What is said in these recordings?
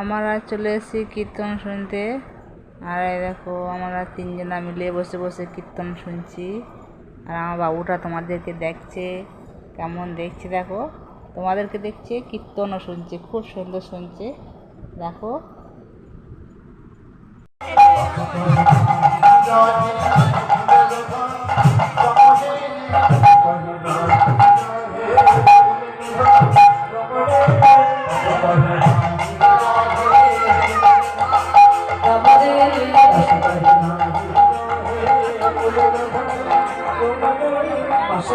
আমরা চলে এসেছি কীর্তন শুনতে। আর দেখো, আমরা তিনজনা মিলে বসে বসে কীর্তন শুনছি। আর আমার বাবুটা তোমাদেরকে দেখছে, কেমন দেখছে দেখো। তোমাদেরকে দেখছে, কীর্তনও শুনছে, খুব সুন্দর শুনছে। দেখো। পাশে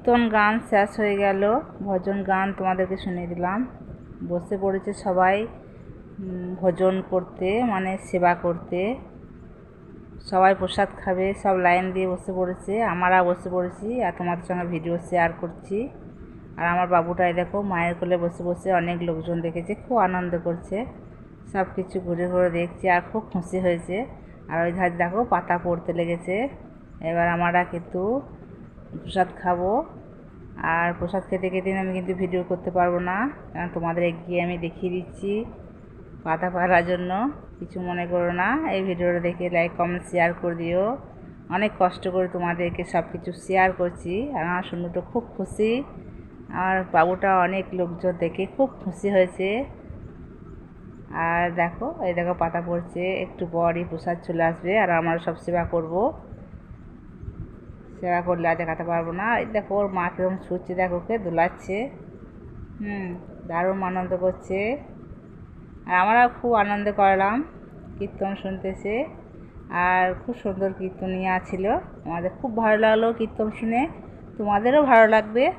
কীর্তন গান শেষ হয়ে গেল। ভজন গান তোমাদেরকে শুনিয়ে দিলাম। বসে পড়েছে সবাই ভজন করতে মানে সেবা করতে। সবাই প্রসাদ খাবে, সব লাইন দিয়ে বসে পড়েছে। আমরা বসে পড়েছি আর তোমাদের সঙ্গে ভিডিও শেয়ার করছি। আর আমার বাবুটাই দেখো, মায়ের কোলে বসে বসে অনেক লোকজন দেখেছে, খুব আনন্দ করছে। সব কিছু ঘুরে ঘুরে দেখছে আর খুব খুশি হয়েছে। আর ওই ধার দেখো, পাতা পড়তে লেগেছে। এবার আমরা কিন্তু প্রসাদ খাব। আর প্রসাদ খেতে খেতে আমি কিন্তু ভিডিও করতে পারব না। কারণ তোমাদের এগিয়ে আমি দেখিয়ে দিচ্ছি পাতা পাড়ার জন্য। কিছু মনে করো না, এই ভিডিওটা দেখে লাইক কমেন্ট শেয়ার করে দিও। অনেক কষ্ট করে তোমাদেরকে সব কিছু শেয়ার করছি। আর আমার সুন্দরটা খুব খুশি। আর বাবুটা অনেক লোকজন দেখে খুব খুশি হয়েছে। আর দেখো, এই দেখো পাতা পড়ছে, একটু পরই প্রসাদ চলে আসবে। আর আমরা সব সেবা করব। সেবা করলে আর দেখাতে পারব না। দেখো, ওর মা কীরকম ছুটছে, দেখো, ওকে দোলাচ্ছে। হুম, দারুণ আনন্দ করছে। আর আমরা খুব আনন্দ করলাম কীর্তন শুনতেছে। আর খুব সুন্দর কীর্তনিয়া ছিল। আমাদের খুব ভালো লাগল কীর্তন শুনে। তোমাদেরও ভালো লাগবে।